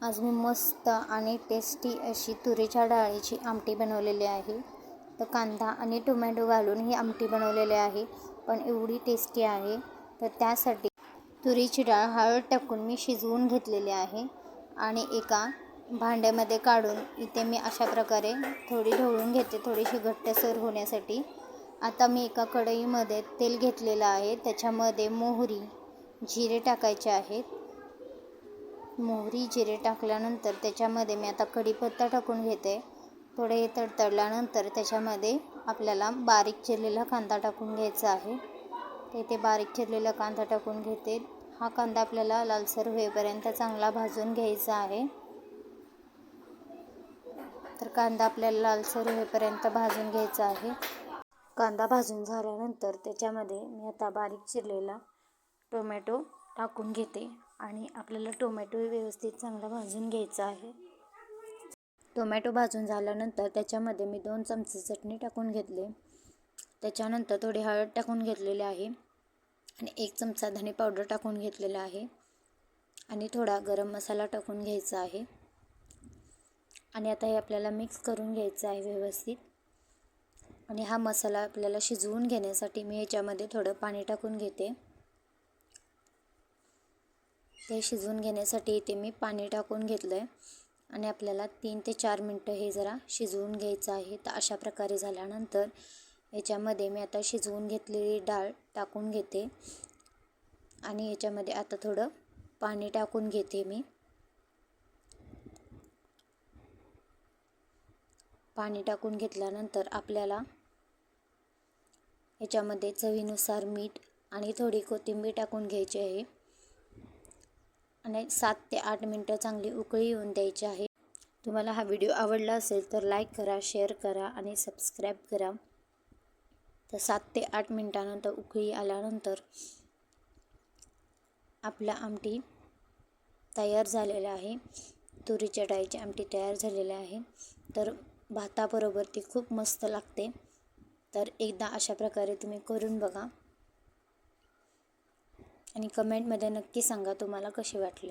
आज मी मस्त आणि टेस्टी अशी तुरीच्या डाळीची आमटी बनवलेली आहे. तर कांदा आणि टोमॅटो घालून ही आमटी बनवलेली आहे पण एवढी टेस्टी आहे. तर त्यासाठी तुरीची डाळ हळद टाकून मी शिजवून घेतलेली आहे आणि एका भांड्यामध्ये काढून इथे मी अशा प्रकारे थोडी ढवळून घेते थोडीशी घट्टसर होण्यासाठी. आता मी एका कढईमध्ये तेल घेतलेलं आहे त्याच्यामध्ये मोहरी जिरे टाकायचे आहेत. मोहरी जिरे टाकल्यानंतर त्याच्यामध्ये मी आता कढीपत्ता टाकून घेते. थोडे हे तडतडल्यानंतर त्याच्यामध्ये आपल्याला बारीक चिरलेला कांदा टाकून घ्यायचा आहे. तेथे बारीक चिरलेला कांदा टाकून घेते. हा कांदा आपल्याला लालसर होईपर्यंत चांगला भाजून घ्यायचा आहे. तर कांदा आपल्याला लालसर होईपर्यंत भाजून घ्यायचा आहे. कांदा भाजून झाल्यानंतर त्याच्यामध्ये मी आता बारीक चिरलेला टोमॅटो टाकून घेते आणि आपल्याला टोमॅटो व्यवस्थित चांगला भाजून घ्यायचा आहे. टोमॅटो भाजून झाल्यानंतर त्याच्यामध्ये मी दोन चमचे चटणी टाकून घेतले. त्याच्यानंतर थोडी हळद टाकून घेतलेली आहे आणि एक चमचा धणे पावडर टाकून घेतलेला आहे आणि थोडा गरम मसाला टाकून घ्यायचा आहे. आणि आता हे आपल्याला मिक्स करून घ्यायचं आहे व्यवस्थित. आणि हा मसाला आपल्याला शिजवून घेण्यासाठी मी ह्याच्यामध्ये थोडं पाणी टाकून घेते. ते शिजवून घेण्यासाठी इथे मी पाणी टाकून घेतलं आहे आणि आपल्याला तीन ते चार मिनटं हे जरा शिजवून घ्यायचं आहे. तर अशा प्रकारे झाल्यानंतर याच्यामध्ये मी आता शिजवून घेतलेली डाळ टाकून घेते. आणि याच्यामध्ये आता थोडं पाणी टाकून घेते मी. पाणी टाकून घेतल्यानंतर आपल्याला याच्यामध्ये चवीनुसार मीठ आणि थोडी कोथिंबीर टाकून घ्यायची आहे. आणि सात ते आठ मिनटं चांगली उकळी येऊन द्यायची आहे. तुम्हाला हा व्हिडिओ आवडला असेल तर लाईक करा शेअर करा आणि सबस्क्राईब करा. तर सात ते आठ मिनटानंतर उकळी आल्यानंतर आपला आमटी तयार झालेला आहे. तुरीच्या डाळीची आमटी तयार झालेली आहे. तर भाताबरोबर ती खूप मस्त लागते. तर एकदा अशा प्रकारे तुम्ही करून बघा. आणि कमेंटमध्ये नक्की सांगा तुम्हाला कशी वाटली.